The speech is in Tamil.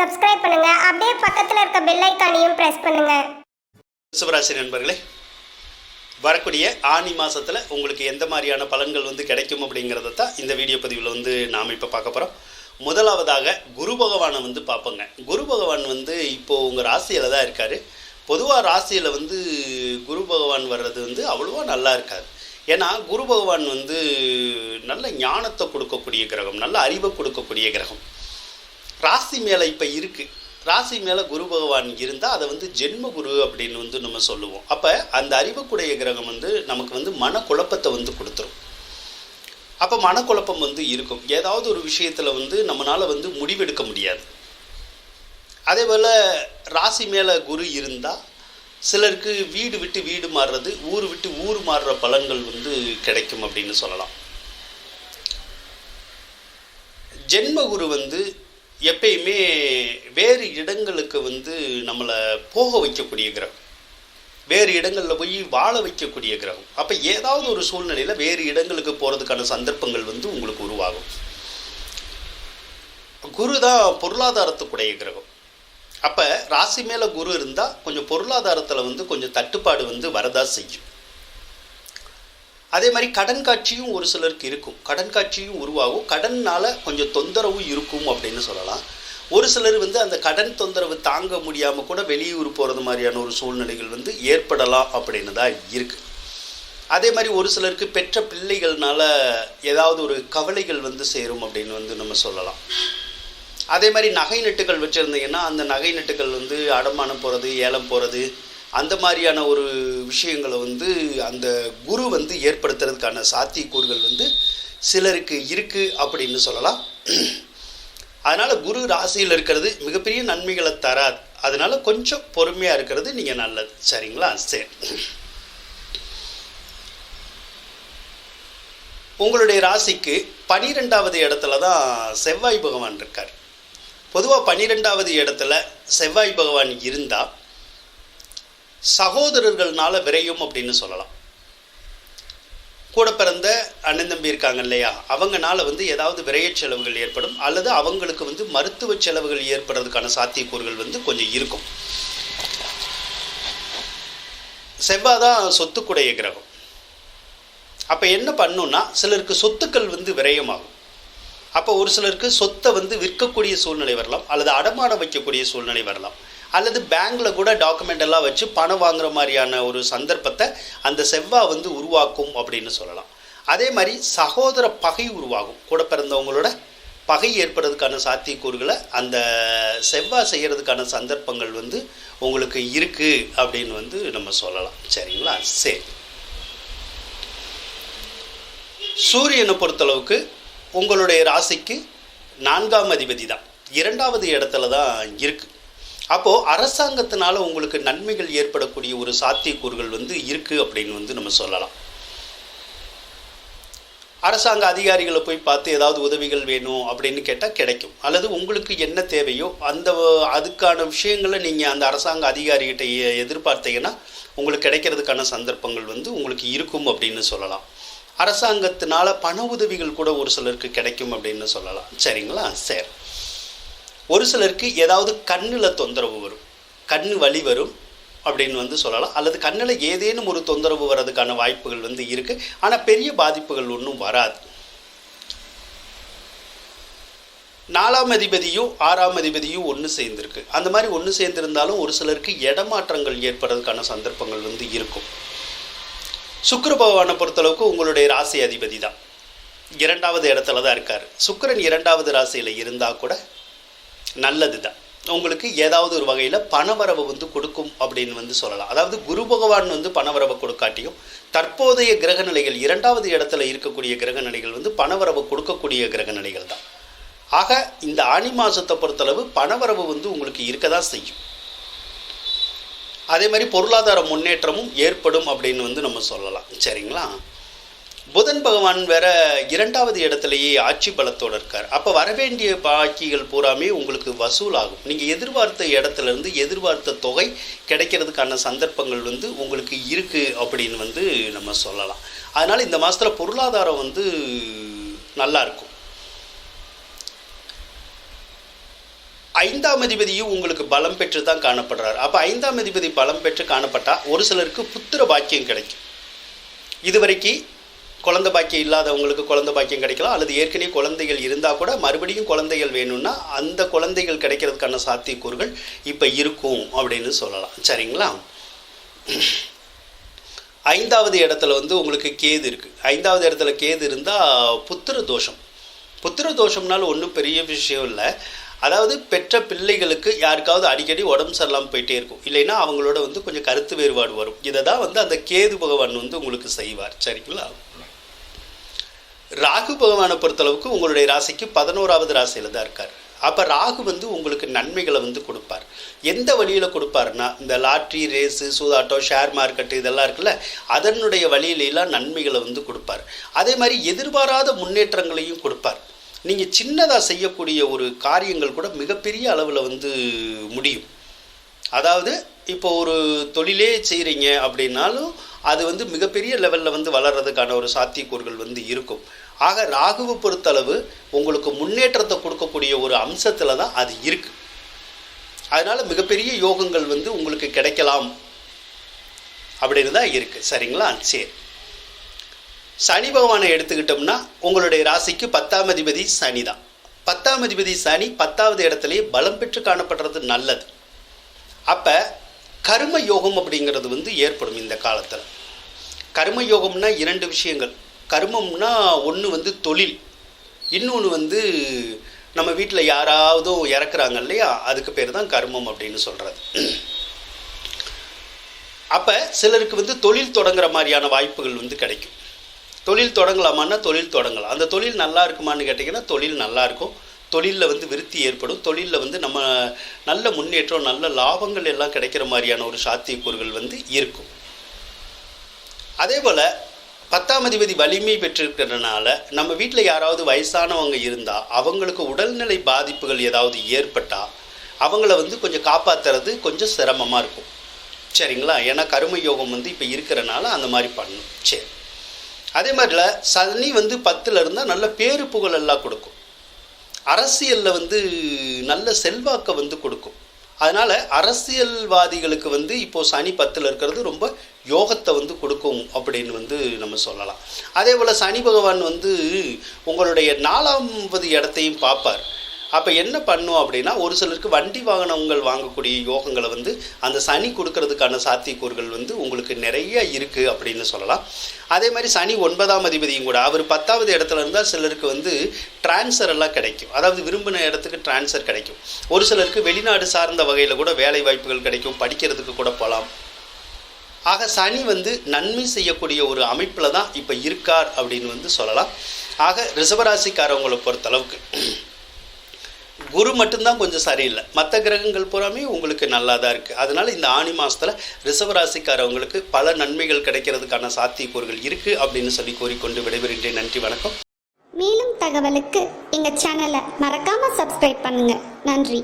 சப்ஸ்கிரைப் பண்ணுங்க. அப்படியே பக்கத்தில் இருக்க பெல் ஐக்கானையும் பிரஸ் பண்ணுங்க. சிவராசி நண்பர்களே வரக்கூடிய ஆனி மாதத்தில் உங்களுக்கு எந்த மாதிரியான பலன்கள் வந்து கிடைக்கும் அப்படிங்கிறத தான் இந்த வீடியோ பதிவில் வந்து நாம் இப்போ பார்க்க போகிறோம் முதலாவதாக குரு பகவானை வந்து பார்ப்போங்க. குரு பகவான் வந்து இப்போது உங்கள் ராசியில் தான் இருக்கார். பொதுவாக ராசியில் வந்து குரு பகவான் வர்றது வந்து அவ்வளோவா நல்லா இருக்காது. ஏன்னா குரு பகவான் வந்து நல்ல ஞானத்தை கொடுக்கக்கூடிய கிரகம் நல்ல அறிவை கொடுக்கக்கூடிய கிரகம். ராசி மேலே இப்போ இருக்குது ராசி மேலே குரு பகவான் இருந்தால் அதை வந்து ஜென்ம குரு அப்படின்னு வந்து நம்ம சொல்லுவோம். அப்போ அந்த அறிவுக்குடைய கிரகம் வந்து நமக்கு வந்து மனக்குழப்பத்தை வந்து கொடுத்துரும். அப்போ மனக்குழப்பம் வந்து இருக்கும். ஏதாவது ஒரு விஷயத்தில் வந்து நம்மளால் வந்து முடிவெடுக்க முடியாது. அதே போல் ராசி மேலே குரு இருந்தால் சிலருக்கு வீடு விட்டு வீடு மாறுறது ஊர் விட்டு ஊர் மாறுற பலன்கள் வந்து கிடைக்கும் அப்படின்னு சொல்லலாம். ஜென்ம குரு வந்து எப்பயுமே வேறு இடங்களுக்கு வந்து நம்மளை போக வைக்கக்கூடிய கிரகம். வேறு இடங்களில் போய் வாழ வைக்கக்கூடிய கிரகம். அப்போ ஏதாவது ஒரு சூழ்நிலையில் வேறு இடங்களுக்கு போகிறதுக்கான சந்தர்ப்பங்கள் வந்து உங்களுக்கு உருவாகும். குரு தான் பொருளாதாரத்துக்குடைய கிரகம். அப்போ ராசி மேலே குரு இருந்தால் கொஞ்சம் பொருளாதாரத்தில் வந்து கொஞ்சம் தட்டுப்பாடு வந்து வரதா செய்யும். அதே மாதிரி கடன் காட்சியும் ஒரு சிலருக்கு இருக்கும். கடன் காட்சியும் உருவாகும். கடனால் கொஞ்சம் தொந்தரவு இருக்கும் அப்படின்னு சொல்லலாம். ஒரு சிலர் வந்து அந்த கடன் தொந்தரவு தாங்க முடியாமல் கூட வெளியூர் போகிறது மாதிரியான ஒரு சூழ்நிலைகள் வந்து ஏற்படலாம் அப்படின்னு தான் இருக்குது அதே மாதிரி ஒரு சிலருக்கு பெற்ற பிள்ளைகள்னால ஏதாவது ஒரு கவலைகள் வந்து சேரும் அப்படின்னு வந்து நம்ம சொல்லலாம். அதே மாதிரி நகை நட்டுகள் வச்சுருந்தீங்கன்னா அந்த நகை நட்டுகள் வந்து அடமானம் போகிறது ஏலம் போகிறது அந்த மாதிரியான ஒரு விஷயங்களை வந்து அந்த குரு வந்து ஏற்படுத்துறதுக்கான சாத்தியக்கூறுகள் வந்து சிலருக்கு இருக்குது அப்படின்னு சொல்லலாம். அதனால் குரு ராசியில் இருக்கிறது மிகப்பெரிய நன்மைகளை தராது. அதனால் கொஞ்சம் பொறுமையாக இருக்கிறது நீங்கள் நல்லது. சரிங்களா? சரி. உங்களுடைய ராசிக்கு பனிரெண்டாவது இடத்துல தான் செவ்வாய் பகவான் இருக்கார். பொதுவாக பன்னிரெண்டாவது இடத்துல செவ்வாய் பகவான் இருந்தால் சகோதரர்கள்னால விரையும் அப்படின்னு சொல்லலாம். கூட பிறந்த அண்ணன் தம்பி இருக்காங்க இல்லையா? அவங்கனால வந்து ஏதாவது விரைய செலவுகள் ஏற்படும். அல்லது அவங்களுக்கு வந்து மருத்துவ செலவுகள் ஏற்படுறதுக்கான சாத்தியக்கூறுகள் வந்து கொஞ்சம் இருக்கும். செவ்வாய் தான் சொத்துக்குடைய கிரகம். அப்போ என்ன பண்ணுன்னா சிலருக்கு சொத்துக்கள் வந்து விரயமாகும். அப்போ ஒரு சிலருக்கு சொத்தை வந்து விற்கக்கூடிய சூழ்நிலை வரலாம். அல்லது அடமானம் வைக்கக்கூடிய சூழ்நிலை வரலாம். அல்லது பேங்க்கில் கூட டாக்குமெண்ட் எல்லாம் வச்சு பணம் வாங்குற மாதிரியான ஒரு சந்தர்ப்பத்தை அந்த செவ்வாய் வந்து உருவாக்கும் அப்படின்னு சொல்லலாம். அதே மாதிரி சகோதர பகை உருவாகும். கூட பிறந்தவங்களோட பகை ஏற்படுறதுக்கான சாத்தியக்கூறுகளை அந்த செவ்வாய் செய்கிறதுக்கான சந்தர்ப்பங்கள் வந்து உங்களுக்கு இருக்குது அப்படின்னு வந்து நம்ம சொல்லலாம். சரிங்களா? சரி. சூரியனை பொறுத்தளவுக்கு உங்களுடைய ராசிக்கு நான்காம் அதிபதி தான். இரண்டாவது இடத்துல தான் இருக்குது அப்போது அரசாங்கத்தினால உங்களுக்கு நன்மைகள் ஏற்படக்கூடிய ஒரு சாத்தியக்கூறுகள் வந்து இருக்குது அப்படின்னு வந்து நம்ம சொல்லலாம். அரசாங்க அதிகாரிகளை போய் பார்த்து ஏதாவது உதவிகள் வேணும் அப்படின்னு கேட்டால் கிடைக்கும். அல்லது உங்களுக்கு என்ன தேவையோ அந்த அதுக்கான விஷயங்களை நீங்கள் அந்த அரசாங்க அதிகாரிகிட்ட எதிர்பார்த்தீங்கன்னா உங்களுக்கு கிடைக்கிறதுக்கான சந்தர்ப்பங்கள் வந்து உங்களுக்கு இருக்கும் அப்படின்னு சொல்லலாம். அரசாங்கத்தினால பண உதவிகள் கூட ஒரு சிலருக்கு கிடைக்கும் அப்படின்னு சொல்லலாம். சரிங்களா சரி? ஒரு சிலருக்கு ஏதாவது கண்ணில் தொந்தரவு வரும். கண் வலி வரும் அப்படின்னு வந்து சொல்லலாம். அல்லது கண்ணில் ஏதேனும் ஒரு தொந்தரவு வர்றதுக்கான வாய்ப்புகள் வந்து இருக்குது ஆனால் பெரிய பாதிப்புகள் ஒன்றும் வராது. நாலாம் அதிபதியும் ஆறாம் அதிபதியும் ஒன்று சேர்ந்துருக்கு. அந்த மாதிரி ஒன்று சேர்ந்திருந்தாலும் ஒரு சிலருக்கு இடமாற்றங்கள் ஏற்படுறதுக்கான சந்தர்ப்பங்கள் வந்து இருக்கும். சுக்கர பகவானை பொறுத்தளவுக்கு உங்களுடைய ராசி அதிபதி தான். இரண்டாவது இடத்துல தான் இருக்கார். சுக்கரன் இரண்டாவது ராசியில் இருந்தால் கூட நல்லது தான் உங்களுக்கு ஏதாவது ஒரு வகையில் பணவரவு வந்து கொடுக்கும் அப்படின்னு வந்து சொல்லலாம். அதாவது குரு பகவான் வந்து பணவரவை கொடுக்காட்டியும் தற்போதைய கிரக நிலைகள் இரண்டாவது இடத்துல இருக்கக்கூடிய கிரக நிலைகள் வந்து பணவரவு கொடுக்கக்கூடிய கிரக நிலைகள் தான். ஆக இந்த ஆனி மாதத்தை பொறுத்தளவு பணவரவு வந்து உங்களுக்கு இருக்க தான் செய்யும். அதே மாதிரி பொருளாதார முன்னேற்றமும் ஏற்படும் அப்படின்னு வந்து நம்ம சொல்லலாம். சரிங்களா? புதன் பகவான் வேற இரண்டாவது இடத்துலையே ஆட்சி பலத்தோடு இருக்கார். அப்போ வரவேண்டிய பாக்கிகள் பூராமே உங்களுக்கு வசூலாகும். நீங்கள் எதிர்பார்த்த இடத்துல இருந்து எதிர்பார்த்த தொகை கிடைக்கிறதுக்கான சந்தர்ப்பங்கள் வந்து உங்களுக்கு இருக்குது அப்படின்னு வந்து நம்ம சொல்லலாம். அதனால் இந்த மாதத்தில் பொருளாதாரம் வந்து நல்லா இருக்கும். ஐந்தாம் அதிபதியும் உங்களுக்கு பலம் பெற்று தான் காணப்படுறார். அப்போ ஐந்தாம் அதிபதி பலம் பெற்று காணப்பட்டால் ஒரு சிலருக்கு புத்திர பாக்கியம் கிடைக்கும். இதுவரைக்கும் குழந்தை பாக்கியம் இல்லாதவங்களுக்கு குழந்தை பாக்கியம் கிடைக்கலாம். அல்லது ஏற்கனவே குழந்தைகள் இருந்தால் கூட மறுபடியும் குழந்தைகள் வேணும்னா அந்த குழந்தைகள் கிடைக்கிறதுக்கான சாத்தியக்கூறுகள் இப்போ இருக்கும் அப்படின்னு சொல்லலாம். சரிங்களா? ஐந்தாவது இடத்துல வந்து உங்களுக்கு கேது இருக்குது ஐந்தாவது இடத்துல கேது இருந்தால் புத்திர தோஷம். புத்திர தோஷம்னால ஒன்றும் பெரிய விஷயம் இல்லை. அதாவது பெற்ற பிள்ளைகளுக்கு யாருக்காவது அடிக்கடி உடம்பு சரியில்லாமல் போயிட்டே இருக்கும். இல்லைன்னா அவங்களோட வந்து கொஞ்சம் கருத்து வேறுபாடு வரும். இதை தான் வந்து அந்த கேது பகவான் வந்து உங்களுக்கு செய்வார். சரிங்களா? ராகு பகவானை பொறுத்தளவுக்கு உங்களுடைய ராசிக்கு பதினோராவது ராசியில் தான் இருக்கார். அப்போ ராகு வந்து உங்களுக்கு நன்மைகளை வந்து கொடுப்பார். எந்த வழியில் கொடுப்பாருன்னா இந்த லாட்ரி ரேஸு சூதாட்டம் ஷேர் மார்க்கெட்டு இதெல்லாம் இருக்குல்ல அதனுடைய வழியிலெல்லாம் நன்மைகளை வந்து கொடுப்பார். அதே மாதிரி எதிர்பாராத முன்னேற்றங்களையும் கொடுப்பார். நீங்கள் சின்னதாக செய்யக்கூடிய ஒரு காரியங்கள் கூட மிகப்பெரிய அளவில் வந்து முடியும். அதாவது இப்போ ஒரு தொழிலே செய்கிறீங்க அப்படின்னாலும் அது வந்து மிகப்பெரிய லெவலில் வந்து வளர்கிறதுக்கான ஒரு சாத்தியக்கூறுகள் வந்து இருக்கும். ஆக ராகுவை பொறுத்தளவு உங்களுக்கு முன்னேற்றத்தை கொடுக்கக்கூடிய ஒரு அம்சத்தில் தான் அது இருக்குது அதனால் மிகப்பெரிய யோகங்கள் வந்து உங்களுக்கு கிடைக்கலாம் அப்படின்னு தான் இருக்குது சரிங்களா? சரி. சனி பகவானை எடுத்துக்கிட்டோம்னா உங்களுடைய ராசிக்கு பத்தாம் அதிபதி சனி தான். பத்தாம் அதிபதி சனி பத்தாவது இடத்துலையே பலம் பெற்று காணப்படுறது நல்லது. அப்போ கர்ம யோகம் அப்படிங்கிறது வந்து ஏற்படும் இந்த காலத்தில். கர்மயோகம்னா இரண்டு விஷயங்கள். கர்மம்னா ஒன்று வந்து தொழில். இன்னொன்று வந்து நம்ம வீட்டில் யாராவது இறக்குறாங்க இல்லையா? அதுக்கு பேர் தான் கர்மம் அப்படின்னு சொல்கிறது அப்போ சிலருக்கு வந்து தொழில் தொடங்குற மாதிரியான வாய்ப்புகள் வந்து கிடைக்கும். தொழில் தொடங்கலாமான்னா தொழில் தொடங்கலாம். அந்த தொழில் நல்லா இருக்குமான்னு கேட்டிங்கன்னா தொழில் நல்லாயிருக்கும் தொழிலில் வந்து விருத்தி ஏற்படும். தொழிலில் வந்து நம்ம நல்ல முன்னேற்றம் நல்ல லாபங்கள் எல்லாம் கிடைக்கிற மாதிரியான ஒரு சாத்தியக்கூறுகள் வந்து இருக்கும். அதே போல் பத்தாம் அதிபதி வலிமை பெற்றிருக்கிறதுனால நம்ம வீட்டில் யாராவது வயசானவங்க இருந்தால் அவங்களுக்கு உடல்நிலை பாதிப்புகள் ஏதாவது ஏற்பட்டால் அவங்கள வந்து கொஞ்சம் காப்பாற்றுறது கொஞ்சம் சிரமமாக இருக்கும். சரிங்களா? ஏன்னா கரும யோகம் வந்து இப்போ இருக்கிறனால அந்த மாதிரி பண்ணணும் சரி. அதே மாதிரில சனி வந்து பத்தில் இருந்தால் நல்ல பேரு புகழெல்லாம் கொடுக்கும். அரசியலில் வந்து நல்ல செல்வாக்கை வந்து கொடுக்கும். அதனால் அரசியல்வாதிகளுக்கு வந்து இப்போது சனி பத்தில் இருக்கிறது ரொம்ப யோகத்தை வந்து கொடுக்கும் அப்படின்னு வந்து நம்ம சொல்லலாம். அதே போல் சனி பகவான் வந்து உங்களுடைய நாலாவது இடத்தையும் பார்ப்பார். அப்போ என்ன பண்ணும் அப்படின்னா ஒரு சிலருக்கு வண்டி வாகனங்கள் வாங்கக்கூடிய யோகங்களை வந்து அந்த சனி கொடுக்கறதுக்கான சாத்தியக்கூறுகள் வந்து உங்களுக்கு நிறைய இருக்குது அப்படின்னு சொல்லலாம். அதே மாதிரி சனி ஒன்பதாம் அதிபதியும் கூட அவர் பத்தாவது இடத்துல இருந்தால் சிலருக்கு வந்து டிரான்ஸ்ஃபர் எல்லாம் கிடைக்கும். அதாவது விரும்பின இடத்துக்கு டிரான்ஸ்ஃபர் கிடைக்கும். ஒரு சிலருக்கு வெளிநாடு சார்ந்த வகையில் கூட வேலை வாய்ப்புகள் கிடைக்கும் படிக்கிறதுக்கு கூட போகலாம் ஆக சனி வந்து நன்மை செய்யக்கூடிய ஒரு அமைப்பில் தான் இப்போ இருக்கார் அப்படின்னு வந்து சொல்லலாம். ஆக ரிசவராசிக்காரவங்களை பொறுத்தளவுக்கு குரு மட்டும்தான் கொஞ்சம் சரியில்லை. மற்ற கிரகங்கள் பூராமே உங்களுக்கு நல்லா தான் இருக்குது அதனால் இந்த ஆணி மாதத்தில் ரிசவராசிக்காரவங்களுக்கு பல நன்மைகள் கிடைக்கிறதுக்கான சாத்தியக்கூறுகள் இருக்குது அப்படின்னு சொல்லி கூறிக்கொண்டு விடைபெறுகின்றேன். நன்றி வணக்கம். மேலும் தகவலுக்கு எங்கள் சேனலை மறக்காமல் சப்ஸ்கிரைப் பண்ணுங்கள் நன்றி.